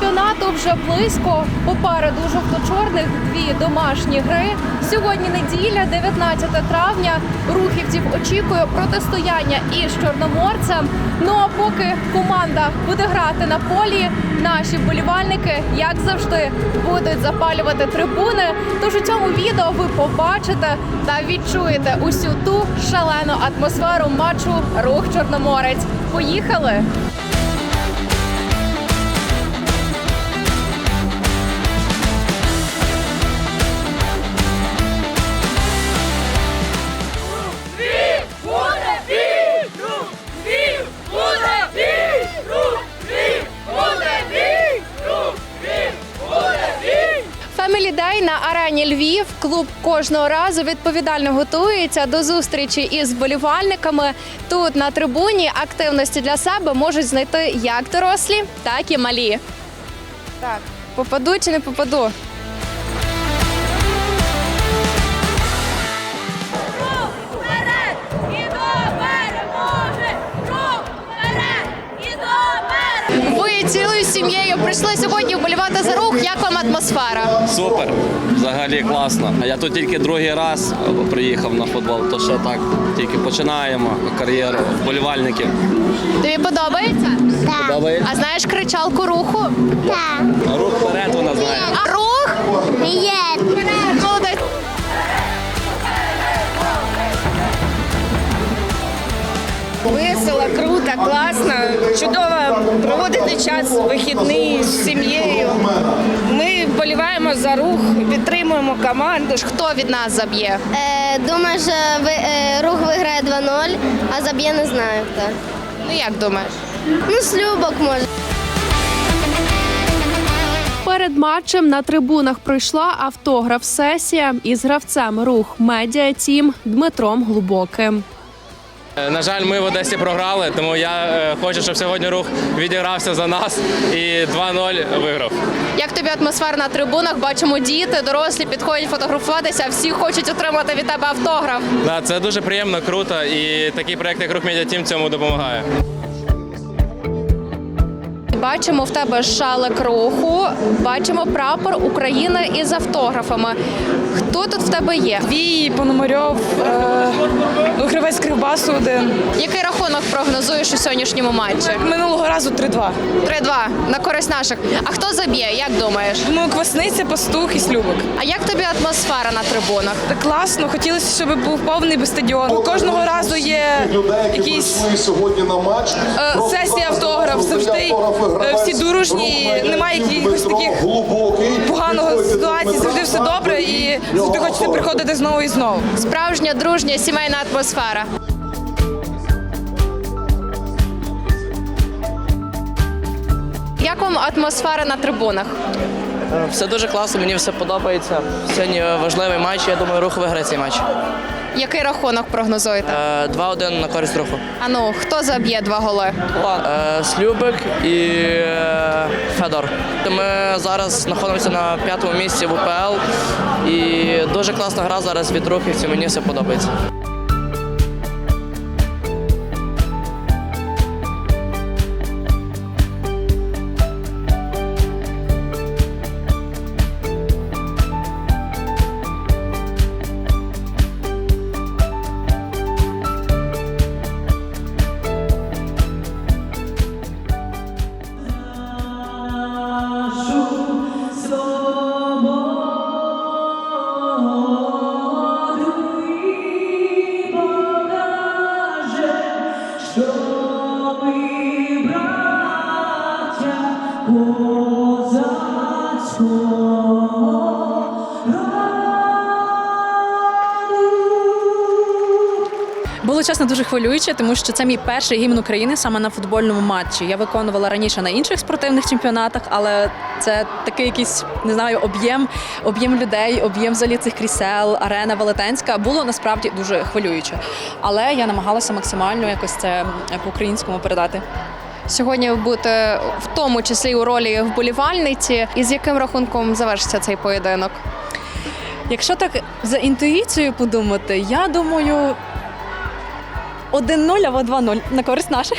чемпіонату вже близько. Попереду жовто-чорних дві домашні гри. Сьогодні неділя, 19 травня. Рухівців очікує протистояння із чорноморцем. Ну а поки команда буде грати на полі, наші вболівальники, як завжди, будуть запалювати трибуни. Тож у цьому відео ви побачите та відчуєте усю ту шалену атмосферу матчу Рух Чорноморець. Поїхали! Клуб кожного разу відповідально готується до зустрічі із вболівальниками. Тут на трибуні активності для себе можуть знайти як дорослі, так і малі. Так, попаду чи не попаду? Цілою сім'єю прийшли сьогодні вболівати. Як вам атмосфера? Супер, взагалі класно. А я тут тільки другий раз приїхав на футбол, то ще так тільки починаємо кар'єру вболівальників. Тобі подобається? Подобається? А знаєш кричалку руху? Рух вперед вона знає. А рух? Є! Молодець. Весело, круто, класно, чудово проводити час вихідний з сім'єю. Ми вболіваємо за рух, підтримуємо команду. Хто від нас заб'є? Е, думаю, що ви, е, рух виграє 2-0, а заб'є не знаю хто. Ну як думаєш? Ну, слюбок може. Перед матчем на трибунах пройшла автограф-сесія із гравцем рух медіа Тім Дмитром Глубоким. Е, На жаль, ми в Одесі програли, тому я е, хочу, щоб сьогодні рух відігрався за нас і 2-0 виграв. Як тобі атмосфера на трибунах? Бачимо діти, дорослі підходять фотографуватися. Всі хочуть отримати від тебе автограф. Да, це дуже приємно, круто, і такий проект, як рух Медіа Тім, цьому допомагає. Бачимо в тебе шалик руху, бачимо прапор України із автографами. Хто тут в тебе є? Твій Пономарьов, е, гравець Кривбасу один. Який рахунок прогнозуєш у сьогоднішньому матчі? Минулого разу 3-2. 3-2 на користь наших. А хто заб'є? Як думаєш? Думаю, Квасниця, Пастух і Слюбок. А як тобі атмосфера на трибунах? Так класно, хотілося, щоб був повний би стадіон. Кожного разу є якісь сьогодні на матч. е, сесія автограф, завжди е, всі дружні, немає якихось таких поганого ситуації, завжди все добре і завжди хочеться приходити знову і знову. Справжня дружня сімейна атмосфера. Як вам атмосфера на трибунах? Все дуже класно, мені все подобається. Сьогодні важливий матч. Я думаю, рух виграє цей матч. Який рахунок прогнозуєте? Е, 2-1 на користь руху. А ну, хто заб'є два голи? Е, Слюбик і е, Федор. Ми зараз знаходимося на п'ятому місці в УПЛ. І дуже класна гра зараз від рухівців. Мені все подобається. Було чесно дуже хвилююче, тому що це мій перший гімн України саме на футбольному матчі. Я виконувала раніше на інших спортивних чемпіонатах, але це такий якийсь не знаю об'єм, об'єм людей, об'єм взагалі цих крісел, арена велетенська було насправді дуже хвилююче. Але я намагалася максимально якось це по-українському передати. Сьогодні ви будете в тому числі у ролі вболівальниці. І з яким рахунком завершиться цей поєдинок? Якщо так за інтуїцією подумати, я думаю 1-0 або 2-0 на користь наших.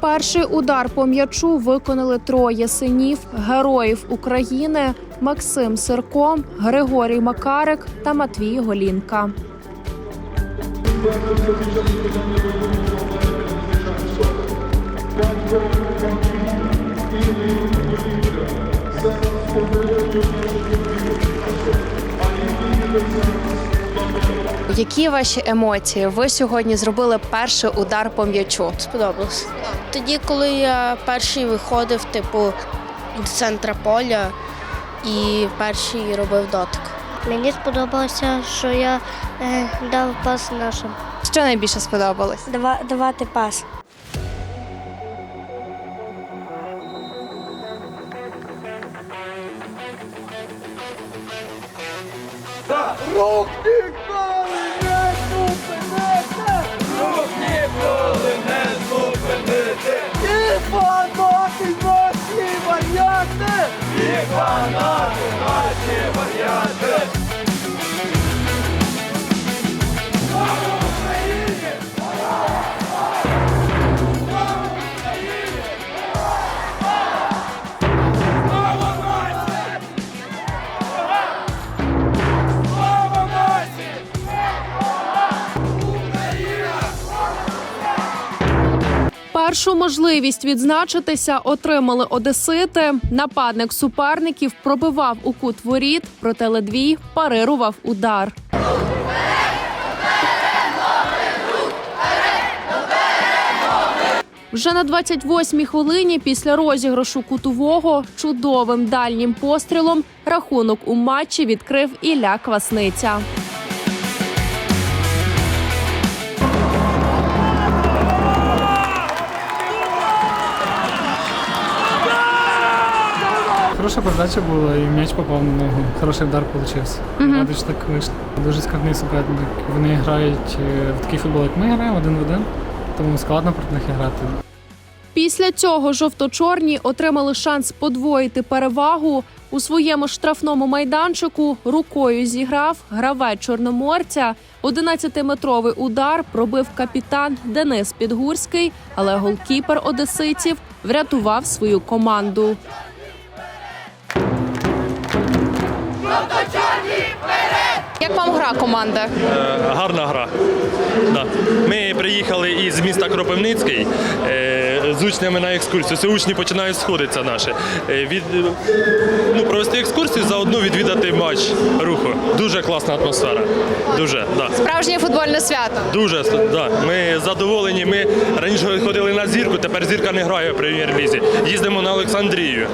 Перший удар по м'ячу виконали троє синів героїв України Максим Сирко, Григорій Макарик та Матвій Голінка. Які ваші емоції? Ви сьогодні зробили перший удар по м'ячу. Сподобалось. Тоді, коли я перший виходив, типу, до центра поля і перший робив дотик. Мені сподобалося, що я е, дав пас нашим. Що найбільше сподобалось? Дава, давати пас. one. Першу можливість відзначитися отримали одесити. Нападник суперників пробивав у кут воріт, проте Ледвій парирував удар. Вже на 28-й хвилині після розіграшу кутового чудовим дальнім пострілом рахунок у матчі відкрив Ілля Квасниця. Хороша передача була і м'яч попав на ногу. Хороший удар вийшов. Радий, що так вийшло. Дуже складний суперник. Вони грають е, в такий футбол, як ми граємо, один в один, тому складно проти них грати. Після цього жовто-чорні отримали шанс подвоїти перевагу. У своєму штрафному майданчику рукою зіграв гравець чорноморця. 11-метровий удар пробив капітан Денис Підгурський, але голкіпер одеситів врятував свою команду. Гра команда? Гарна гра. Да. Ми приїхали із міста Кропивницький е, з учнями на екскурсію. Це учні починають сходитися наші. Е, Від, е, ну, провести екскурсію, заодно відвідати матч руху. Дуже класна атмосфера. Дуже, да. Справжнє футбольне свято. Дуже да. Ми задоволені. Ми раніше ходили на зірку, тепер зірка не грає в прем'єр-лізі. Їздимо на Олександрію.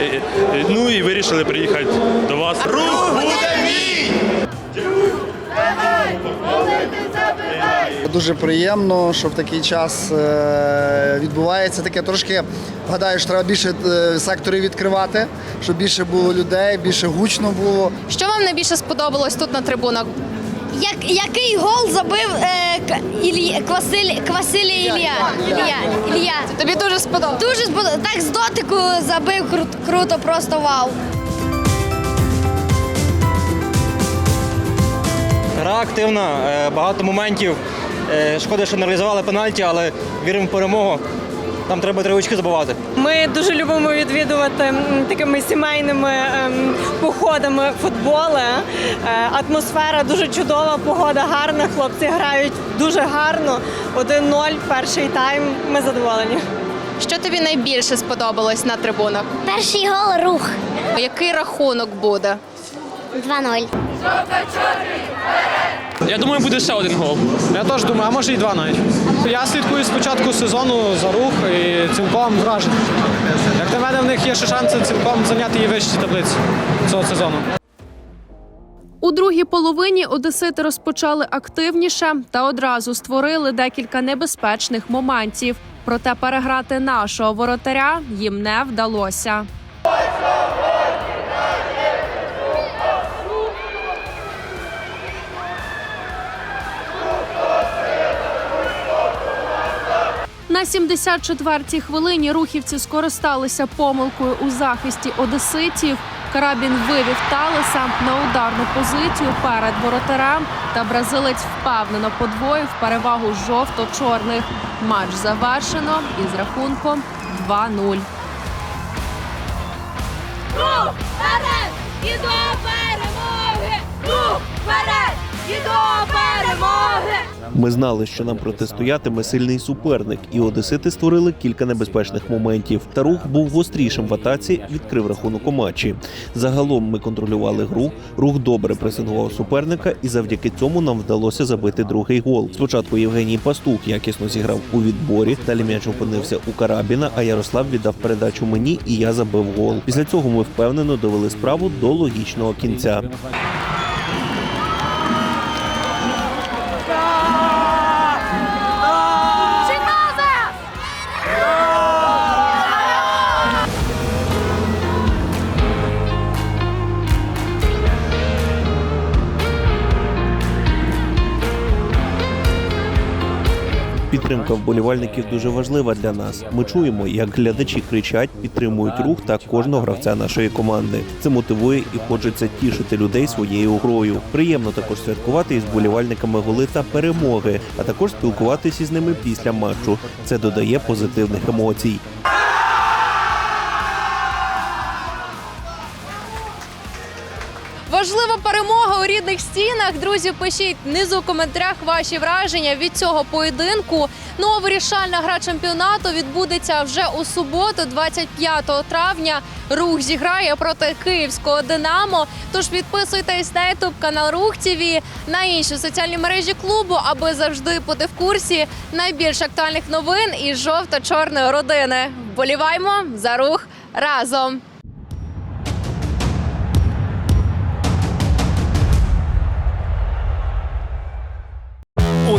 Е, е, Ну і вирішили приїхати до вас. Рух буде Дуже приємно, що в такий час е, відбувається таке. Трошки гадаю, що треба більше е, секторів відкривати, щоб більше було людей, більше гучно було. Що вам найбільше сподобалось тут на трибунах? Як, який гол забив е, Ілля, Квасиль, Квасилій Ілля? Ілля. Ілля. Тобі дуже сподобалось? Дуже сподобалось. Так з дотику забив кру- круто, просто вау. Гра активна, е, багато моментів. Е, Шкода, що не реалізували пенальті, але віримо в перемогу. Там треба три очки забувати. Ми дуже любимо відвідувати такими сімейними ем, походами футболи. Е, Атмосфера дуже чудова, погода гарна. Хлопці грають дуже гарно. 1-0, перший тайм. Ми задоволені. Що тобі найбільше сподобалось на трибунах? Перший гол рух. Який рахунок буде? 2-0. Я думаю, буде ще один гол. Я теж думаю, а може і два навіть. Я слідкую з початку сезону за рух і цілком вражений. Як на мене, в них є ще шанси цілком зайняти і вищі таблиці цього сезону. У другій половині одесити розпочали активніше та одразу створили декілька небезпечних моментів. Проте переграти нашого воротаря їм не вдалося. На На 74-й хвилині рухівці скористалися помилкою у захисті одеситів. Карабін вивів Талеса на ударну позицію перед воротарем, та бразилець впевнено подвоїв перевагу жовто-чорних. Матч завершено із рахунком 2-0. Рух вперед і до перемоги! Рух вперед і до перемоги! Ми знали, що нам протистоятиме сильний суперник, і одесити створили кілька небезпечних моментів. Та рух був гострішим в атаці, відкрив рахунок у матчі. Загалом ми контролювали гру. Рух добре пресингував суперника, і завдяки цьому нам вдалося забити другий гол. Спочатку Євгеній Пастух якісно зіграв у відборі. Далі м'яч опинився у Карабіна, а Ярослав віддав передачу мені, і я забив гол. Після цього ми впевнено довели справу до логічного кінця. Підтримка вболівальників дуже важлива для нас. Ми чуємо, як глядачі кричать, підтримують рух та кожного гравця нашої команди. Це мотивує і хочеться тішити людей своєю грою. Приємно також святкувати із вболівальниками голи та перемоги, а також спілкуватися з ними після матчу. Це додає позитивних емоцій. Важлива перемога у рідних стінах. Друзі, пишіть внизу в коментарях ваші враження від цього поєдинку. Ну а вирішальна гра чемпіонату відбудеться вже у суботу, 25 травня. Рух зіграє проти київського Динамо. Тож підписуйтесь на ютуб канал Рух ТВ, на інші соціальні мережі клубу, аби завжди бути в курсі найбільш актуальних новин із жовто-чорної родини. Вболіваймо за рух разом.